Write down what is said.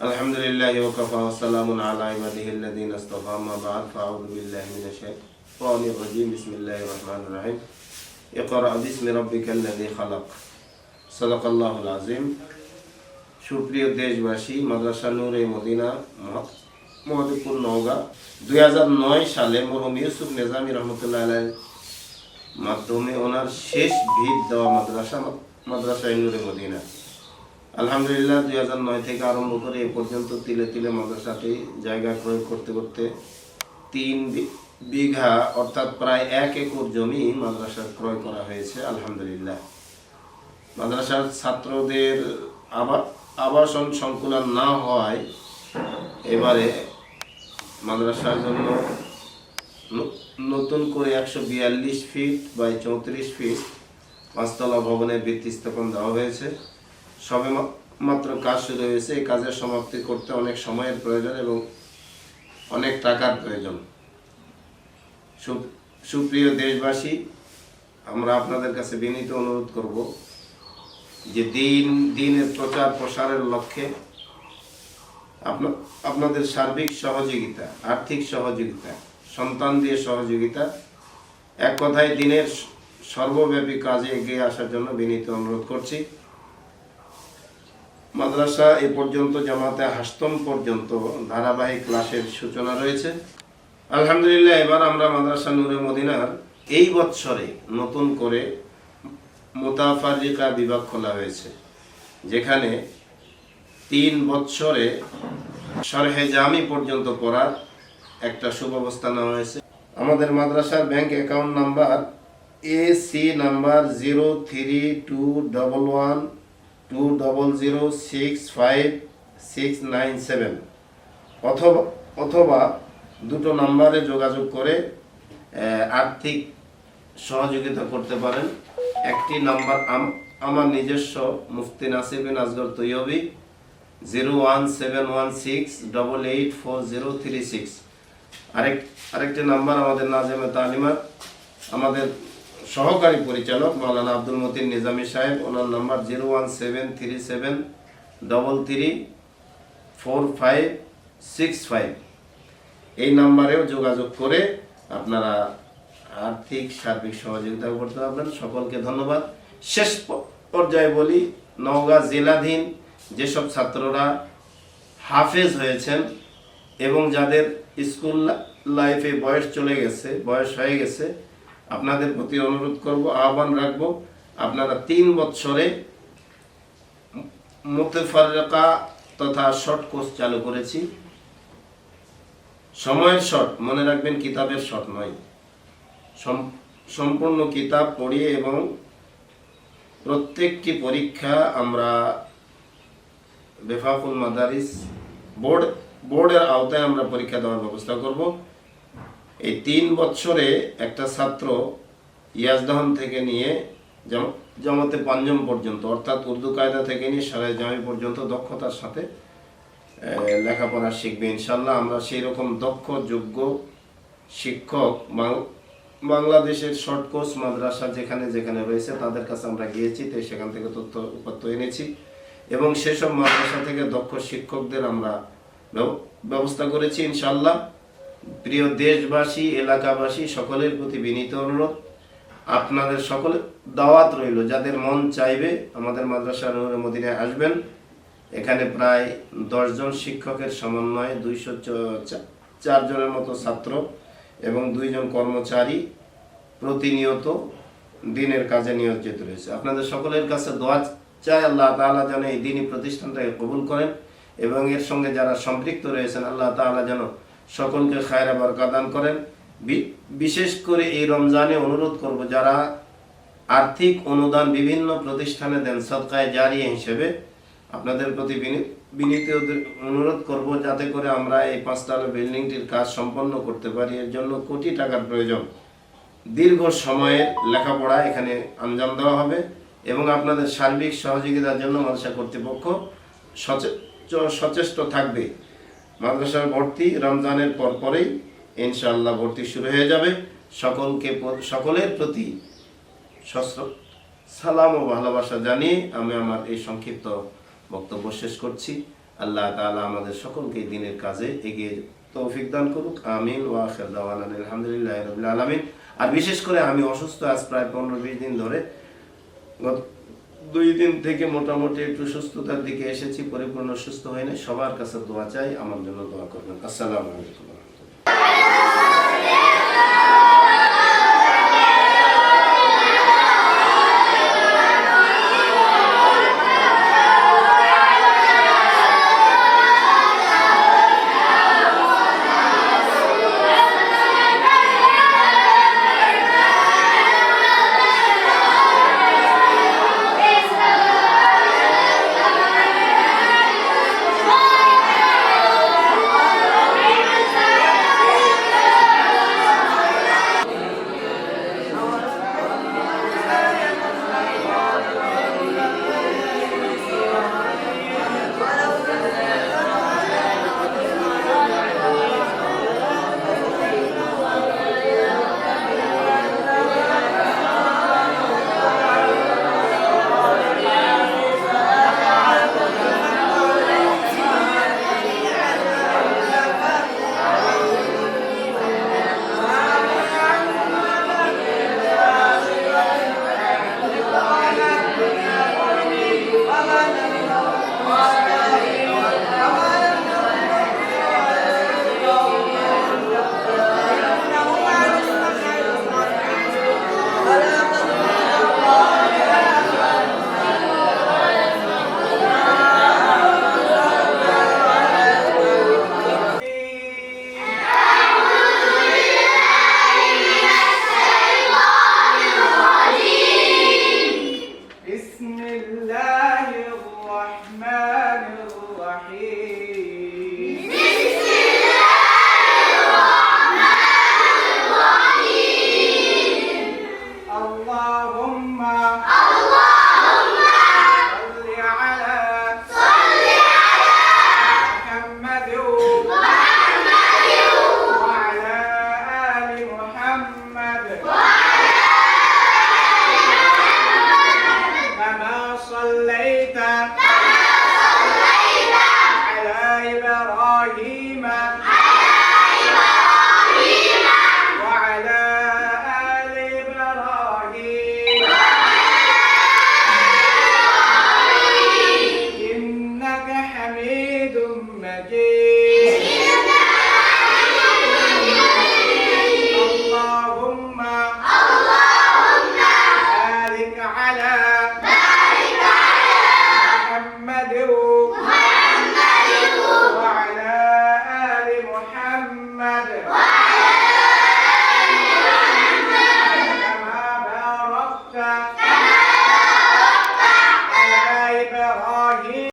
الحمد لله وكفى وسلام على عباده الذين اصطفى أما بعد فأعوذ بالله من الشيطان الرجيم بسم الله الرحمن الرحيم اقرأ باسم ربك الذي خلق صدق الله العظيم সুপ্রিয় দেশবাসী মাদ্রাসা নূরে মদিনা মহ- মহাদেবপুর নওগাঁ দুই সালে মরহুম ইউসুফ নেজামি রহমতুল্লাহ আলাইহির মাধ্যমে ওনার শেষ ভিত দেওয়া মাদ্রাসা মাদ্রাসা নূরে মদিনা আলহামদুলিল্লাহ, দুই হাজার নয় থেকে আরম্ভ করে এ পর্যন্ত তিলে তিলে মাদ্রাসাটি জায়গা ক্রয় করতে করতে তিন বিঘা, অর্থাৎ প্রায় এক একর জমি মাদ্রাসা ক্রয় করা হয়েছে, আলহামদুলিল্লাহ। মাদ্রাসার ছাত্রদের আবা- আবাসন সংকুলন না হওয়ায় এবারে মাদ্রাসার জন্য নতুন করে একশো বিয়াল্লিশ ফিট বাই চৌত্রিশ ফিট পাঁচতলা ভবনের ভিত্তি স্থাপন দেওয়া হয়েছে। সবে মাত্র কাজ শুরু হয়েছে। এই কাজের সমাপ্তি করতে অনেক সময়ের প্রয়োজন এবং অনেক টাকার প্রয়োজন। সুপ্রিয় দেশবাসী, আমরা আপনাদের কাছে বিনীত অনুরোধ করব যে দিন, দিনের প্রচার প্রসারের লক্ষ্যে আপনা- আপনাদের সার্বিক সহযোগিতা, আর্থিক সহযোগিতা, সন্তান দিয়ে সহযোগিতা, এক কথায় দিনের সর্বব্যাপী কাজে এগিয়ে আসার জন্য বিনীত অনুরোধ করছি। মাদ্রাসা এ পর্যন্ত, জামাতে হাস্তম পর্যন্ত ধারাবাহিক ক্লাসের সূচনা রয়েছে। আলহামদুলিল্লাহ, এবার আমরা মাদ্রাসা নূরে মদিনার এই বৎসরে নতুন করে মোতাফারিকা বিভাগ খোলা হয়েছে, যেখানে তিন বৎসরে সরহে জামি পর্যন্ত পড়ার একটা সুব্যবস্থা নেওয়া হয়েছে। আমাদের মাদ্রাসার bank account number A C number zero three two double one two double zero six five six nine seven অথবা অথবা দুটো নাম্বারে যোগাযোগ করে আর্থিক সহযোগিতা করতে পারেন। একটি নাম্বার আম- আমার নিজস্ব Mufti Nasibin Azgar Taiyabi zero one seven one six double eight four zero three six আরেক, আরেকটি নাম্বার আমাদের নাজেমে তালিমাত আমাদের সহকারী পরিচালক মাওলানা আব্দুল মতিন নিজামী সাহেব, ওনার number zero one seven three seven double three four five six five এই নাম্বারেও যোগাযোগ করে আপনারা আর্থিক, সার্বিক সহযোগিতা করতে পারবেন। সকলকে ধন্যবাদ। শেষ পর্যায়ে বলি, নওগাঁ জেলাধীন যেসব ছাত্ররা হাফেজ হয়েছেন এবং যাদের স্কুল লাইফে বয়স চলে গেছে, বয়স হয়ে গেছে আপনাদের প্রতি অনুরোধ করব, আহ্বান রাখব, আপনারা তিন বছরে মুতেফারকা তথা শর্ট কোর্স চালু করেছি। সময়ের শর্ট, মনে রাখবেন কিতাবের শর্ট নয়। সম- সম্পূর্ণ কিতাব পড়িয়ে এবং প্রত্যেকটি পরীক্ষা আমরা বেফাকুল মাদারিস বোর্ড, বোর্ডের আওতায় আমরা পরীক্ষা দেওয়ার ব্যবস্থা করব। এই তিন বছরে একটা ছাত্র ইয়াজদাহান থেকে নিয়ে জাম- জামাতে পাঞ্জম পর্যন্ত, অর্থাৎ উর্দু কায়দা থেকে নিয়ে সারাই জামি পর্যন্ত দক্ষতার সাথে লেখাপড়া শিখবে। ইনশাল্লাহ আমরা সেই রকম দক্ষ, যোগ্য শিক্ষক বাংলাদেশের শর্ট কোর্স মাদ্রাসা যেখানে যেখানে রয়েছে, তাদের কাছে আমরা গিয়েছি তাই সেখান থেকে তথ্য উপাত্ত এনেছি। এবং সেসব মাদ্রাসা থেকে দক্ষ শিক্ষকদের আমরা ব্যবস্থা করেছি ইনশাল্লাহ প্রিয় দেশবাসী, এলাকাবাসী, সকলের প্রতি বিনীত অনুরোধ। আপনাদের সকলে দাওয়াত রইল, যাদের মন চাইবে আমাদের মাদ্রাসা নূরে মদিনায় আসবেন। এখানে প্রায় দশজন শিক্ষকের সমন্বয়ে দুইশো চারজনের মতো ছাত্র এবং দুইজন কর্মচারী প্রতিনিয়ত দিনের কাজে নিয়োজিত রয়েছে। আপনাদের সকলের কাছে দোয়া চাই, আল্লাহ তাআলা যেন এই দিনই প্রতিষ্ঠানটাকে কবুল করেন এবং এর সঙ্গে যারা সম্পৃক্ত রয়েছেন, আল্লাহ তাআলা যেন সকলকে খায়রা বরকত দান করেন। বিশেষ করে এই রমজানে অনুরোধ করব যারা আর্থিক অনুদান বিভিন্ন প্রতিষ্ঠানে দেন সদকায় জারি হিসেবে, আপনাদের প্রতি বিনি- বিনীত অনুরোধ করব যাতে করে আমরা এই পাঁচতলা বিল্ডিংটির কাজ সম্পন্ন করতে পারি। এর জন্য কোটি টাকার প্রয়োজন। দীর্ঘ সময়ের লেখাপড়া এখানে আঞ্জাম দেওয়া হবে এবং আপনাদের সার্বিক সহযোগিতার জন্য মাদ্রাসা কর্তৃপক্ষ সচে- সচেষ্ট থাকবে। মাদ্রাসার ভর্তি রমজানের পর পরেই ইনশাল্লাহ ভর্তি শুরু হয়ে যাবে। সকলকে সকলের প্রতি সালাম ও ভালোবাসা জানিয়ে আমি আমার এই সংক্ষিপ্ত বক্তব্য শেষ করছি। আল্লাহ তালা আমাদের সকলকে দিনের কাজে এগিয়ে তৌফিক দান করুক। আমিন ওয়াখান আলহামদুলিল্লাহ রবিল্লা আলমিন। আর বিশেষ করে আমি অসুস্থ আজ প্রায় পনেরো বিশ দিন ধরে দুই দিন থেকে মোটামুটি একটু সুস্থতার দিকে এসেছি, পরিপূর্ণ সুস্থ হয়নি। সবার কাছে দোয়া চাই, আমার জন্য দোয়া করবেন। আসসালামু আলাইকুম। مكين